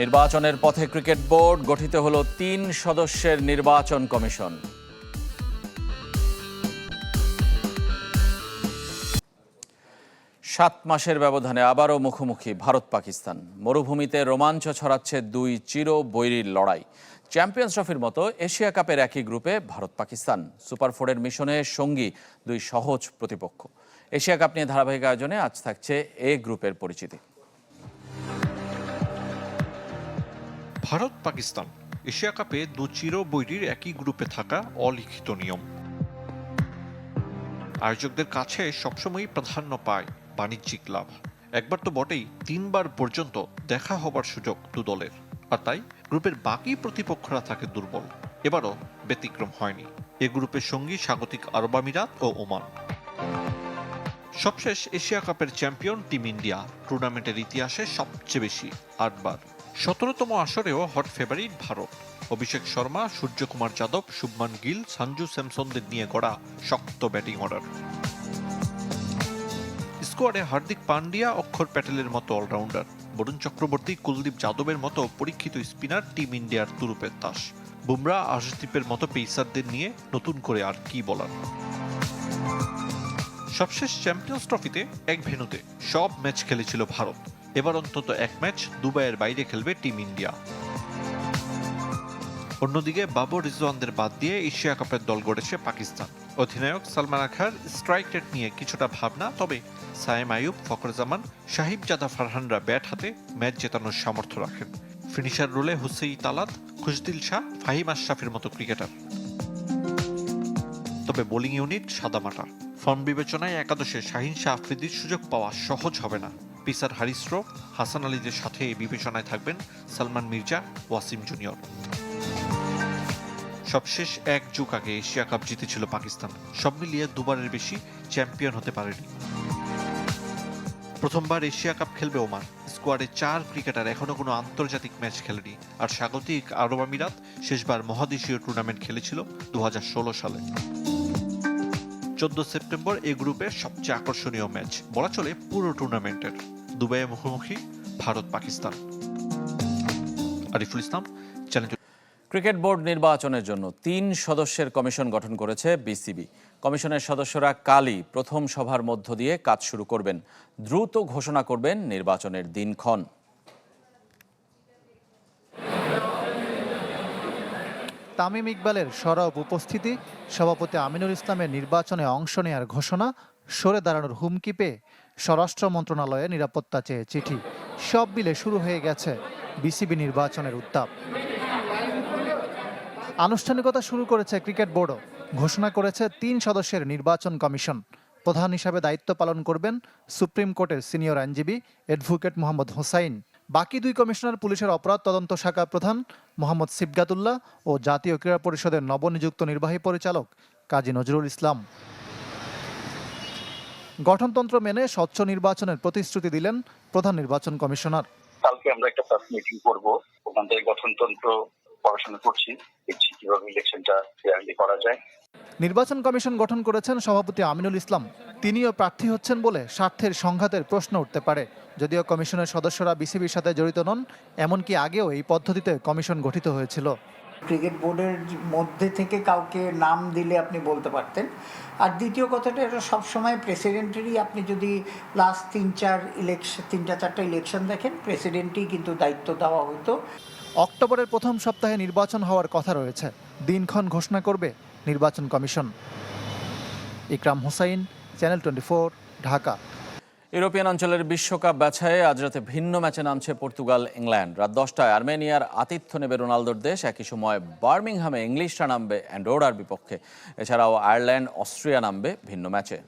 নির্বাচনের পথে cricket board গঠিত হল তিন সদস্যের নির্বাচন কমিশন। সাত মাসের ব্যবধানে আবারও মুখোমুখি ভারত পাকিস্তান। মরুভূমিতে রোমাঞ্চ ছড়াচ্ছে দুই চির বৈরীর লড়াই। চ্যাম্পিয়ন্স ট্রফির মতো এশিয়া কাপের একই গ্রুপে ভারত পাকিস্তান। সুপার ফোরের মিশনে সঙ্গী দুই সহজ প্রতিপক্ষ। এশিয়া কাপ নিয়ে ধারাবাহিক আয়োজনে আজ থাকছে এ গ্রুপের পরিচিতি। ভারত, পাকিস্তান। এশিয়া কাপে দু চির বৈরীর একই গ্রুপে থাকা অলিখিত নিয়ম। আয়োজকদের কাছে সবসময়ই প্রাধান্য পায় বাণিজ্যিক লাভ। একবার তো বটেই তিনবার পর্যন্ত দেখা হবার সুযোগ দু দলের। আর তাই গ্রুপের বাকি প্রতিপক্ষরা থাকে দুর্বল। এবারও ব্যতিক্রম হয়নি। এ গ্রুপের সঙ্গী স্বাগতিক আরব আমিরাত ও ওমান। সবশেষ এশিয়া কাপের চ্যাম্পিয়ন টিম ইন্ডিয়া। টুর্নামেন্টের ইতিহাসে সবচেয়ে বেশি আটবার। সতেরোতম আসরেও হট ফেভারিট ভারত। অভিষেক শর্মা, সূর্যকুমার যাদব, শুভমান গিল, সঞ্জু স্যামসনদের নিয়ে গড়া শক্ত ব্যাটিং অর্ডার স্কোয়াডে হার্দিক পান্ডিয়া, অক্ষর প্যাটেলের মতো অলরাউন্ডার বরুণ চক্রবর্তী, কুলদীপ যাদবের মতো পরীক্ষিত স্পিনার টিম ইন্ডিয়ার তুরুপের তাস। বুমরা আশদীপের মতো পেসারদের নিয়ে নতুন করে আর কি বলার। সবশেষ চ্যাম্পিয়ন্স ট্রফিতে এক ভেন্যুতে সব ম্যাচ খেলেছিল ভারত। এবার অন্তত এক ম্যাচ দুবাইয়ের বাইরে খেলবে টিম ইন্ডিয়া। অন্যদিকে বাবর রিজওয়ানদের বাদ দিয়ে এশিয়া কাপের দল গড়েছে পাকিস্তান। অধিনায়ক সালমান আখার স্ট্রাইক রেট নিয়ে কিছুটা ভাবনা, তবে সায়েম আয়ুব ফখরজামান সাহিবজাদা ফারহানরা ব্যাট হাতে ম্যাচ জেতানোর সামর্থ্য রাখেন। ফিনিশার রোলে হুসেই তালাত, খুশদিল শাহ, ফাহিম আশরাফের মতো ক্রিকেটার। তবে বোলিং ইউনিট সাদামাটা। ফর্ম বিবেচনায় একাদশে শাহিন শাহ আফ্রিদির সুযোগ পাওয়া সহজ হবে না। পিসার হারিস্রো হাসান আলীদের সাথে বিবেচনায় থাকবেন সালমান মির্জা, ওয়াসিম জুনিয়র। সবশেষ এক যুগ আগে এশিয়া কাপ জিতেছিল পাকিস্তান। সব মিলিয়ে দুবারের বেশি চ্যাম্পিয়ন হতে পারেনি। প্রথমবার এশিয়া কাপ খেলবে ওমান। স্কোয়াডে চার ক্রিকেটার এখনও কোনো আন্তর্জাতিক ম্যাচ খেলেনি। আর স্বাগতিক আরব আমিরাত শেষবার মহাদেশীয় টুর্নামেন্ট খেলেছিল দু হাজার ষোলো সালে। চোদ্দ সেপ্টেম্বর এই গ্রুপের সবচেয়ে আকর্ষণীয় ম্যাচ। বলা চলে পুরো টুর্নামেন্টের। দুবাইয়ে মুখোমুখি, Bharat Pakistan. Ariful Islam channel cricket board নির্বাচনের জন্য তিন সদস্যের কমিশন গঠন করেছে বিসিবি। কমিশনের সদস্যরা কালই প্রথম সভার মধ্য দিয়ে কাজ শুরু করবেন। দ্রুত ঘোষণা করবেন নির্বাচনের দিনক্ষণ। তামিম ইকবালের সরব উপস্থিতি, সভাপতি আমিনুল ইসলামের নির্বাচনে অংশ নেয়ার ঘোষণা, সরে দাঁড়ানোর হুমকি পেয়ে স্বরাষ্ট্র মন্ত্রণালয়ে নিরাপত্তা চেয়ে চিঠি। সব মিলে শুরু হয়ে গেছে বিসিবি নির্বাচনের উত্তাপ। আনুষ্ঠানিকতা শুরু করেছে ক্রিকেট বোর্ডও। ঘোষণা করেছে তিন সদস্যের নির্বাচন কমিশন। প্রধান হিসাবে দায়িত্ব পালন করবেন সুপ্রিম কোর্টের সিনিয়র আইনজীবী, অ্যাডভোকেট মোহাম্মদ হোসাইন। বাকি দুই কমিশনার পুলিশের অপরাধ তদন্ত শাখা প্রধান মোহাম্মদ সিবগাতুল্লাহ ও জাতীয় ক্রীড়া পরিষদের নবনিযুক্ত নির্বাহী পরিচালক কাজী নজরুল ইসলাম। গঠনতন্ত্র মেনে স্বচ্ছ নির্বাচনের প্রতিশ্রুতি দিলেন প্রধান নির্বাচন কমিশনার। কালকে আমরা একটা প্রেস মিটিং করব। ওখান থেকে গঠনতন্ত্র পড়াশোনা করছি। দেখছি কীভাবে ইলেকশনটা ফেয়ারলি করা যায়। নির্বাচন কমিশন গঠন করেছেন সভাপতি আমিনুল ইসলাম। তিনিও প্রার্থী হচ্ছেন বলে স্বার্থের সংঘাতের প্রশ্ন উঠতে পারে। যদিও কমিশনের সদস্যরা বিসিবির সাথে জড়িত নন এমনকি আগেও এই পদ্ধতিতে কমিশন গঠিত হয়েছিল। ক্রিকেট বোর্ডের মধ্যে থেকে কাউকে নাম দিলে আপনি বলতে পারতেন। আর দ্বিতীয় কথাটা এটা সবসময় প্রেসিডেন্টেরই আপনি যদি লাস্ট তিন চার ইলেকশন তিনটা চারটা ইলেকশন দেখেন প্রেসিডেন্টই কিন্তু দায়িত্ব দেওয়া হতো। অক্টোবরের প্রথম সপ্তাহে নির্বাচন হওয়ার কথা রয়েছে। দিনক্ষণ ঘোষণা করবে নির্বাচন commission. Ikram Hussain channel twenty Dhaka. European অঞ্চলের বিশ্বকাপ বাছাইয়ে আজ রাতে ভিন্ন ম্যাচে নামছে পর্তুগাল, ইংল্যান্ড। রাত দশটায় আর্মেনিয়ার আতিথ্য নেবে রোনালদোর দেশ। একই সময় বার্মিংহামে ইংলিশরা নামবে অ্যান্ডোরার বিপক্ষে। এছাড়াও আয়ারল্যান্ড, অস্ট্রিয়া নামবে ভিন্ন ম্যাচে।